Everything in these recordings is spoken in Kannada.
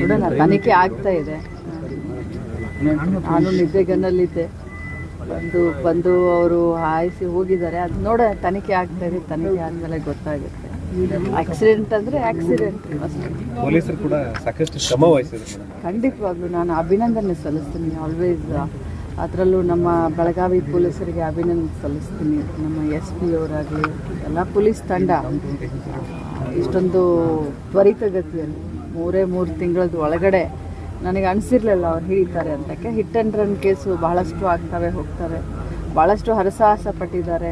ನೋಡೋಣ ತನಿಖೆ ಆಗ್ತಾ ಇದೆ. ನಾನು ನಿದ್ದೆಗನ್ನಲ್ಲಿದ್ದೆ ಬಂದು ಬಂದು ಅವರು ಹಾಯಿಸಿ ಹೋಗಿದ್ದಾರೆ. ಅದು ನೋಡ ತನಿಖೆ ಆಗ್ತಾ ಇದೆ. ತನಿಖೆ ಆದಮೇಲೆ ಗೊತ್ತಾಗುತ್ತೆ. ಆಕ್ಸಿಡೆಂಟ್ ಅಂದರೆ ಆಕ್ಸಿಡೆಂಟ್ ಪೊಲೀಸರು ಕೂಡ ಸಾಕಷ್ಟು ಶ್ರಮ ವಹಿಸಿದ್ರು ಖಂಡಿತವಾಗ್ಲೂ ನಾನು ಅಭಿನಂದನೆ ಸಲ್ಲಿಸ್ತೀನಿ. ಆಲ್ವೇಸ್ ಅದರಲ್ಲೂ ನಮ್ಮ ಬೆಳಗಾವಿ ಪೊಲೀಸರಿಗೆ ಅಭಿನಂದನೆ ಸಲ್ಲಿಸ್ತೀನಿ. ನಮ್ಮ ಎಸ್ ಪಿ ಅವರಾಗಲಿ ಎಲ್ಲ ಪೊಲೀಸ್ ತಂಡ. ಇಷ್ಟೊಂದು ತ್ವರಿತಗತಿಯಲ್ಲಿ. ಮೂರೇ ಮೂರು ತಿಂಗಳದ ಒಳಗಡೆ ನನಗೆ ಅನಿಸಿರ್ಲಿಲ್ಲ ಅವ್ರು ಹಿಡಿತಾರೆ ಅಂತಕ್ಕೆ ಹಿಟ್ ಆ್ಯಂಡ್ ರನ್ ಕೇಸು ಬಹಳಷ್ಟು ಆಗ್ತವೆ ಹೋಗ್ತವೆ. ಭಾಳಷ್ಟು ಹರಸಾಹಸ ಪಟ್ಟಿದ್ದಾರೆ.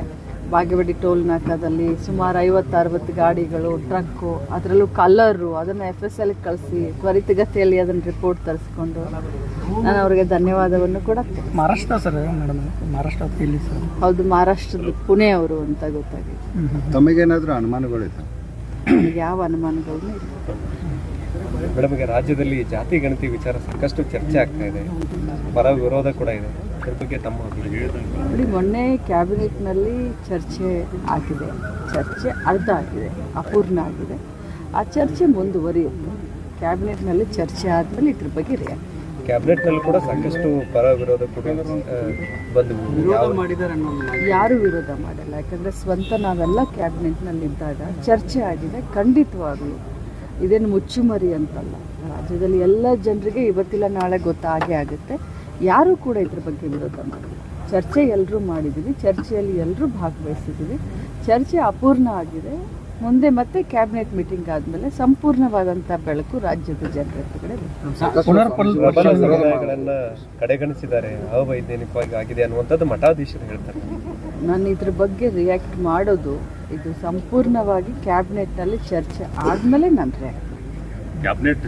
ಬಾಗೇವಾಡಿ ಟೋಲ್ ನಾಕದಲ್ಲಿ ಸುಮಾರು ಐವತ್ತು ಅರವತ್ತು ಗಾಡಿಗಳು ಟ್ರಕ್ಕು ಅದರಲ್ಲೂ ಕಲ್ಲರು ಅದನ್ನು ಎಫ್ ಎಸ್ ಎಲ್ ಕಳಿಸಿ ತ್ವರಿತಗತಿಯಲ್ಲಿ ಅದನ್ನು ರಿಪೋರ್ಟ್ ತರಿಸ್ಕೊಂಡು ನಾನು ಅವರಿಗೆ ಧನ್ಯವಾದವನ್ನು ಕೂಡ ಮಹಾರಾಷ್ಟ್ರ ಸರ್ ಮೇಡಮ್ ಮಹಾರಾಷ್ಟ್ರ ಇಲ್ಲಿ ಸರ್? ಹೌದು ಮಹಾರಾಷ್ಟ್ರದ ಪುಣೆ ಅವರು ಅಂತ ಗೊತ್ತಾಗಿದೆ. ತಮಗೇನಾದರೂ ಅನುಮಾನಗಳಿತ್ತು ನನಗೆ ಯಾವ ಅನುಮಾನಗಳನ್ನೂ ಇಲ್ಲ. ಮೇಡಮ್ ಈಗ ರಾಜ್ಯದಲ್ಲಿ ಜಾತಿ ಗಣತಿ ವಿಚಾರ ಸಾಕಷ್ಟು ಚರ್ಚೆ ಆಗ್ತಾ ಇದೆ. ಪರ ವಿರೋಧ ಕೂಡ ಇದೆ. ಅದ್ರ ಬಗ್ಗೆ ತಮ್ಮ. ನೋಡಿ ಮೊನ್ನೆ ಕ್ಯಾಬಿನೆಟ್ನಲ್ಲಿ ಚರ್ಚೆ ಆಗಿದೆ. ಚರ್ಚೆ ಅರ್ಧ ಆಗಿದೆ ಅಪೂರ್ಣ ಆಗಿದೆ. ಆ ಚರ್ಚೆ ಮುಂದುವರಿಯುತ್ತೆ. ಕ್ಯಾಬಿನೆಟ್ನಲ್ಲಿ ಚರ್ಚೆ ಆದಮೇಲೆ ಇದ್ರ ಬಗ್ಗೆ ರಿಯಾಕ್ಟ್ ಕ್ಯಾಬಿನೆಟ್ನಲ್ಲಿ ಕೂಡ ಸಾಕಷ್ಟು ಪರ ವಿರೋಧ ಕೂಡ ಬಂದು ವಿರೋಧ ಮಾಡಿದಾರೆ ಯಾರೂ ವಿರೋಧ ಮಾಡಲ್ಲ. ಯಾಕಂದರೆ ಸ್ವಂತ ನಾವೆಲ್ಲ ಕ್ಯಾಬಿನೆಟ್ನಲ್ಲಿ ಇದ್ದಾಗ ಚರ್ಚೆ ಆಗಿದೆ. ಖಂಡಿತವಾಗಲೂ ಇದೇನು ಮುಚ್ಚುಮರಿ ಅಂತಲ್ಲ. ರಾಜ್ಯದಲ್ಲಿ ಎಲ್ಲ ಜನರಿಗೆ ಇವತ್ತಿಲ್ಲ, ನಾಳೆ ಗೊತ್ತಾಗೇ ಆಗುತ್ತೆ. ಯಾರೂ ಕೂಡ ಇದ್ರ ಬಗ್ಗೆ ವಿರೋಧ ಮಾಡಿಲ್ಲ. ಚರ್ಚೆ ಎಲ್ಲರೂ ಮಾಡಿದ್ದೀವಿ ಚರ್ಚೆಯಲ್ಲಿ ಎಲ್ಲರೂ ಭಾಗವಹಿಸಿದ್ದೀವಿ ಚರ್ಚೆ ಅಪೂರ್ಣ ಆಗಿದೆ. ಮುಂದೆ ಮತ್ತೆ ಕ್ಯಾಬಿನೆಟ್ ಮೀಟಿಂಗ್ ಆದಮೇಲೆ ಸಂಪೂರ್ಣವಾದಂಥ ಬೆಳಕು ರಾಜ್ಯದ ಜನರ ಕಡೆ ಕಡೆಗಣಿಸಿದ್ದಾರೆ. ಅವೈಜ್ಞಾನಿಕವಾಗಿ ಆಗಿದೆ ಅನ್ನುವಂಥದ್ದು ಮಠಾಧೀಶರು ಹೇಳ್ತಾರೆ. ನಾನು ಇದ್ರ ಬಗ್ಗೆ ರಿಯಾಕ್ಟ್ ಮಾಡೋದು ಇದು ಸಂಪೂರ್ಣವಾಗಿ ಕ್ಯಾಬಿನೆಟ್ನಲ್ಲಿ ಚರ್ಚೆ ಆದಮೇಲೆ ನಾನು ರಿಯಾಕ್ಟ್ ಕ್ಯಾಬಿನೆಟ್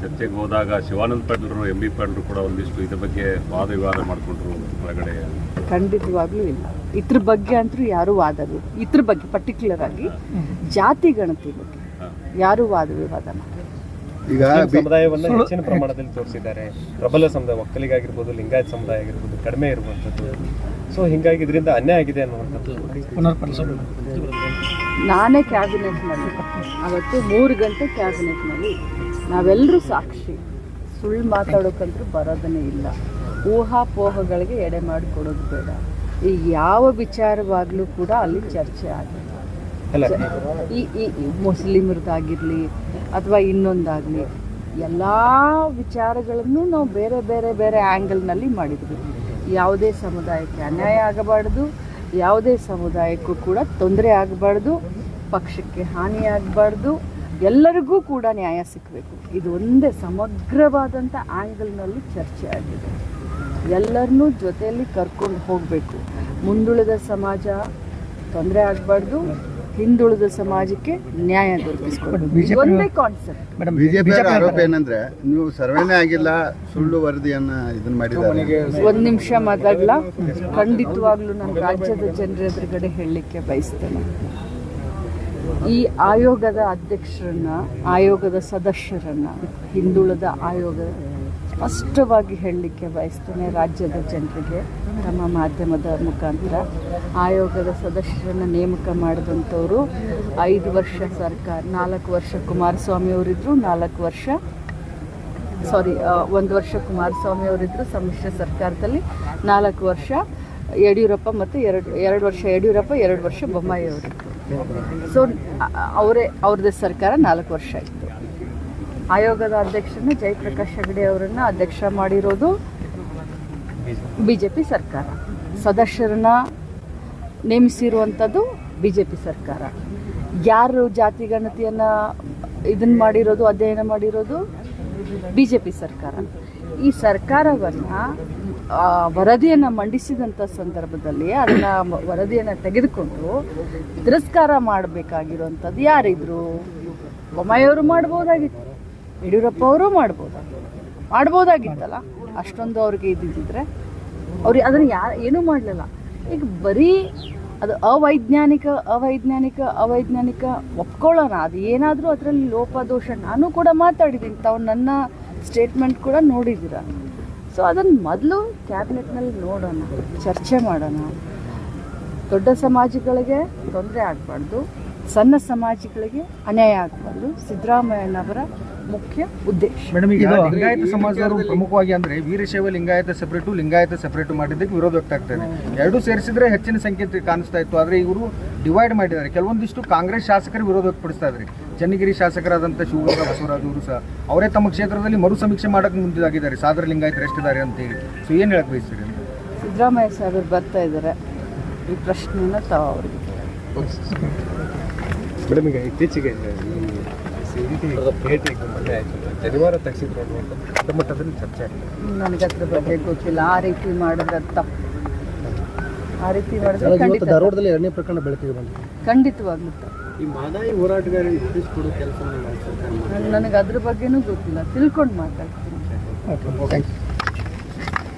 ಚರ್ಚೆಗೆ ಹೋದಾಗ ಶಿವಾನಂದ ಪಂಡ್ರು ಎಂ ಬಿ ಪಂಡ್ರು ಕೂಡ ಒಂದಿಷ್ಟು ಇದ್ರ ಬಗ್ಗೆ ವಾದ ವಿವಾದ ಮಾಡಿಕೊಂಡ್ರು ಒಳಗಡೆ. ಖಂಡಿತವಾಗ್ಲೂ ಇಲ್ಲ. ಇದ್ರ ಬಗ್ಗೆ ಅಂತೂ ಯಾರೂ ವಾದವಿ ಇದ್ರ ಬಗ್ಗೆ ಪರ್ಟಿಕ್ಯುಲರ್ ಆಗಿ ಜಾತಿ ಗಣತಿ ಬಗ್ಗೆ ಯಾರೂ ವಾದ ವಿವಾದ ಈಗ ಸಮುದಾಯವನ್ನು ಹೆಚ್ಚಿನ ಪ್ರಮಾಣದಲ್ಲಿ ತೋರಿಸಿದ್ದಾರೆ. ಪ್ರಬಲ ಸಮುದಾಯ ಒಕ್ಕಲಿಗಾಗಿರ್ಬೋದು ಲಿಂಗಾಯತ್ ಸಮುದಾಯ ಆಗಿರ್ಬೋದು ಕಡಿಮೆ ಇರುವಂಥದ್ದು. ಸೊ ಹಿಂಗಾಗಿ ಇದರಿಂದ ಅನ್ಯಾಯ ಆಗಿದೆ ಅನ್ನುವಂಥದ್ದು. ನಾನೇ ಕ್ಯಾಬಿನೆಟ್ನಲ್ಲಿ ಅವತ್ತು ಮೂರು ಗಂಟೆ ಕ್ಯಾಬಿನೆಟ್ನಲ್ಲಿ ನಾವೆಲ್ಲರೂ ಸಾಕ್ಷಿ. ಸುಳ್ಳು ಮಾತಾಡೋಕ್ಕಂತೂ ಬರೋದನ್ನೇ ಇಲ್ಲ. ಊಹಾಪೋಹಗಳಿಗೆ ಎಡೆ ಮಾಡಿಕೊಡೋದು ಬೇಡ. ಈ ಯಾವ ವಿಚಾರವಾಗಲೂ ಕೂಡ ಅಲ್ಲಿ ಚರ್ಚೆ ಆಗಿದೆ ಈ ಈ ಮುಸ್ಲಿಮರದ್ದಾಗಿರಲಿ ಅಥವಾ ಇನ್ನೊಂದಾಗಲಿ ಎಲ್ಲ ವಿಚಾರಗಳನ್ನು ನಾವು ಬೇರೆ ಬೇರೆ ಬೇರೆ ಆ್ಯಂಗಲ್ನಲ್ಲಿ ಮಾಡಿದ್ವಿ. ಯಾವುದೇ ಸಮುದಾಯಕ್ಕೆ ಅನ್ಯಾಯ ಆಗಬಾರ್ದು. ಯಾವುದೇ ಸಮುದಾಯಕ್ಕೂ ಕೂಡ ತೊಂದರೆ ಆಗಬಾರ್ದು. ಪಕ್ಷಕ್ಕೆ ಹಾನಿ ಆಗಬಾರ್ದು. ಎಲ್ಲರಿಗೂ ಕೂಡ ನ್ಯಾಯ ಸಿಕ್ಕಬೇಕು ಇದು ಒಂದೇ ಸಮಗ್ರವಾದಂಥ ಆ್ಯಂಗಲ್ನಲ್ಲಿ ಚರ್ಚೆ ಆಗಿದೆ. ಎಲ್ಲರನ್ನೂ ಜೊತೆಯಲ್ಲಿ ಕರ್ಕೊಂಡು ಹೋಗಬೇಕು. ಮುಂದುಳಿದ ಸಮಾಜ ತೊಂದರೆ ಆಗಬಾರ್ದು. ಹಿಂದುಳಿದ ಸಮಾಜಕ್ಕೆ ನ್ಯಾಯ ದೊರಕಿಸ್ಕೊಡ್ಬೇಕು ಒಂದೇ ಕಾನ್ಸೆಪ್ಟ್ ಮೇಡಮ್ ಬಿಜೆಪಿ ಆರೋಪ ಏನಂದ್ರೆ ನೀವು ಸರ್ವೇನೇ ಆಗಿಲ್ಲ ಸುಳ್ಳು ವರದಿಯನ್ನ ಇದನ್ನ ಮಾಡಿದ್ದಾರೆ. ಒಂದು ನಿಮಿಷ ಮಾತಾಡಲ್ಲ ಖಂಡಿತವಾಗ್ಲೂ ನಾನು ರಾಜ್ಯದ ಜನರ ಎದುರುಗಡೆ ಹೇಳಲಿಕ್ಕೆ ಬಯಸ್ತೇನೆ. ಈ ಆಯೋಗದ ಅಧ್ಯಕ್ಷರನ್ನ, ಆಯೋಗದ ಸದಸ್ಯರನ್ನ, ಹಿಂದುಳಿದ ಆಯೋಗ ಸ್ಪಷ್ಟವಾಗಿ ಹೇಳಲಿಕ್ಕೆ ಬಯಸ್ತೇನೆ. ರಾಜ್ಯದ ಜನರಿಗೆ ತಮ್ಮ ಮಾಧ್ಯಮದ ಮುಖಾಂತರ ಆಯೋಗದ ಸದಸ್ಯರನ್ನು ನೇಮಕ ಮಾಡಿದಂಥವರು ಐದು ವರ್ಷ ಸರ್ಕಾರ, ನಾಲ್ಕು ವರ್ಷ ಕುಮಾರಸ್ವಾಮಿ ಅವರಿದ್ದರು ನಾಲ್ಕು ವರ್ಷ ಸಾರಿ ಒಂದು ವರ್ಷ ಕುಮಾರಸ್ವಾಮಿ ಅವರಿದ್ದರು ಸಮ್ಮಿಶ್ರ ಸರ್ಕಾರದಲ್ಲಿ ನಾಲ್ಕು ವರ್ಷ ಯಡಿಯೂರಪ್ಪ ಮತ್ತು ಎರಡು ಎರಡು ವರ್ಷ ಯಡಿಯೂರಪ್ಪ, ಎರಡು ವರ್ಷ ಬೊಮ್ಮಾಯಿ ಅವರಿದ್ದರು ಸೊ ಅವರೇ, ಅವ್ರದ್ದು ಸರ್ಕಾರ ನಾಲ್ಕು ವರ್ಷ ಇತ್ತು ಆಯೋಗದ ಅಧ್ಯಕ್ಷರನ್ನ ಜಯಪ್ರಕಾಶ್ ಹೆಗಡೆ ಅವರನ್ನು ಅಧ್ಯಕ್ಷ ಮಾಡಿರೋದು ಬಿ ಜೆ ಪಿ ಸರ್ಕಾರ. ಸದಸ್ಯರನ್ನ ನೇಮಿಸಿರುವಂಥದ್ದು ಬಿ ಜೆ ಪಿ ಸರ್ಕಾರ. ಯಾರು ಜಾತಿ ಗಣತಿಯನ್ನು ಇದನ್ನು ಮಾಡಿರೋದು, ಅಧ್ಯಯನ ಮಾಡಿರೋದು ಬಿ ಜೆ ಪಿ ಸರ್ಕಾರ. ಈ ಸರ್ಕಾರವನ್ನು ವರದಿಯನ್ನು ಮಂಡಿಸಿದಂಥ ಸಂದರ್ಭದಲ್ಲಿ ಅದನ್ನು ವರದಿಯನ್ನು ತೆಗೆದುಕೊಂಡು ತಿರಸ್ಕಾರ ಮಾಡಬೇಕಾಗಿರುವಂಥದ್ದು ಯಾರಿದ್ರು? ಬೊಮ್ಮಾಯಿಯವರು ಮಾಡ್ಬೋದಾಗಿತ್ತು. ಯಡಿಯೂರಪ್ಪ ಅವರು ಮಾಡ್ಬೋದಾಗಿತ್ತು. ಮಾಡ್ಬೋದಾಗಿತ್ತಲ್ಲ? ಅಷ್ಟೊಂದು ಅವ್ರಿಗೆ ಇದ್ದಿದ್ದರೆ ಅವ್ರಿಗೆ ಅದನ್ನು ಯಾ, ಏನೂ ಮಾಡಲಿಲ್ಲ. ಈಗ ಬರೀ ಅದು ಅವೈಜ್ಞಾನಿಕ ಅವೈಜ್ಞಾನಿಕ ಅವೈಜ್ಞಾನಿಕ ಒಪ್ಕೊಳ್ಳೋಣ. ಅದು ಏನಾದರೂ ಅದರಲ್ಲಿ ಲೋಪದೋಷ ನಾನು ಕೂಡ ಮಾತಾಡಿದ್ದೀನಿ. ತಾವು ನನ್ನ ಸ್ಟೇಟ್ಮೆಂಟ್ ಕೂಡ ನೋಡಿದ್ದೀರ? ಸೊ ಅದನ್ನು ಮೊದಲು ಕ್ಯಾಬಿನೆಟ್ನಲ್ಲಿ ನೋಡೋಣ ಚರ್ಚೆ ಮಾಡೋಣ. ದೊಡ್ಡ ಸಮಾಜಗಳಿಗೆ ತೊಂದರೆ ಆಗಬಾರ್ದು. ಸಣ್ಣ ಸಮಾಜಗಳಿಗೆ ಅನ್ಯಾಯ ಆಗಬಾರ್ದು. ಸಿದ್ದರಾಮಯ್ಯನವರ ಮುಖ್ಯ ಉದ್ದೇಶ. ಮೇಡಮ್ ಈಗ ಲಿಂಗಾಯತ ಸಮಾಜದವರು ಪ್ರಮುಖವಾಗಿ ಅಂದ್ರೆ ವೀರಶೈವ ಲಿಂಗಾಯತ ಸೆಪರೇಟು ಲಿಂಗಾಯತ ಸೆಪರೇಟ್ ಮಾಡಿದ್ದಕ್ಕೆ ವಿರೋಧ ವ್ಯಕ್ತ ಆಗ್ತಾ ಇದೆ ಎರಡು ಸೇರಿಸಿದ್ರೆ ಹೆಚ್ಚಿನ ಸಂಖ್ಯೆ ಕಾಣಿಸ್ತಾ ಇತ್ತು. ಆದ್ರೆ ಇವರು ಡಿವೈಡ್ ಮಾಡಿದ್ದಾರೆ. ಕೆಲವೊಂದಿಷ್ಟು ಕಾಂಗ್ರೆಸ್ ಶಾಸಕರು ವಿರೋಧ ವ್ಯಕ್ತಪಡಿಸ್ತಾ ಇದ್ದಾರೆ ಚನ್ನಗಿರಿ ಶಾಸಕರಾದಂಥ ಶಿವಮೊಗ್ಗ ಬಸವರಾಜ್ ಅವರು ಸಹ. ಅವರೇ ತಮ್ಮ ಕ್ಷೇತ್ರದಲ್ಲಿ ಮರು ಸಮೀಕ್ಷೆ ಮಾಡಕ್ಕೆ ಮುಂದಾಗಿದ್ದಾರೆ. ಸಾದರ ಲಿಂಗಾಯತರು ಎಷ್ಟಿದ್ದಾರೆ ಅಂತ ಹೇಳಿ. ಸೊ ಏನು ಹೇಳಕ್ ಬಯಸ್ತೀರಿ ಅಂತ? ಸಿದ್ದರಾಮಯ್ಯ ಸಾಹೇಬರು ಬರ್ತಾ ಇದ್ದಾರೆ ಈ ಪ್ರಶ್ನೆನ ತಾವು ಅವರಿಗೆ ಮೇಡಮ್ ಈಗ ಇತ್ತೀಚೆಗೆ ಈ ರೀತಿ ಭೇಟಿ ಮೊನ್ನೆ ಆಯಿತು ಶನಿವಾರ ತೆಗೆಸಿದ್ರು ಅನ್ನುವಂಥ ದೊಡ್ಡ ಮಟ್ಟದಲ್ಲಿ ಚರ್ಚೆ ಆಗಿದೆ ನನಗೆ ಅದ್ರ ಬಗ್ಗೆ ಗೊತ್ತಿಲ್ಲ. ಆ ರೀತಿ ಮಾಡಿದ್ರೆ ತಪ್ಪು. ಆ ರೀತಿ ಮಾಡಿದ್ರೆ ಖಂಡಿತ ಧಾರವಾಡದಲ್ಲಿ ಎರಡನೇ ಪ್ರಕರಣ ಬೆಳಕಿಗೆ ಬಂದಿದೆ. ಖಂಡಿತವಾಗ್ಲೂ ತಪ್ಪು. ಈ ಮಾದಾಯಿ ಕೆಲಸವನ್ನು ನನಗೆ ಅದ್ರ ಬಗ್ಗೆನೂ ಗೊತ್ತಿಲ್ಲ. ತಿಳ್ಕೊಂಡು ಮಾತಾಡ್ತೀನಿ. Thank you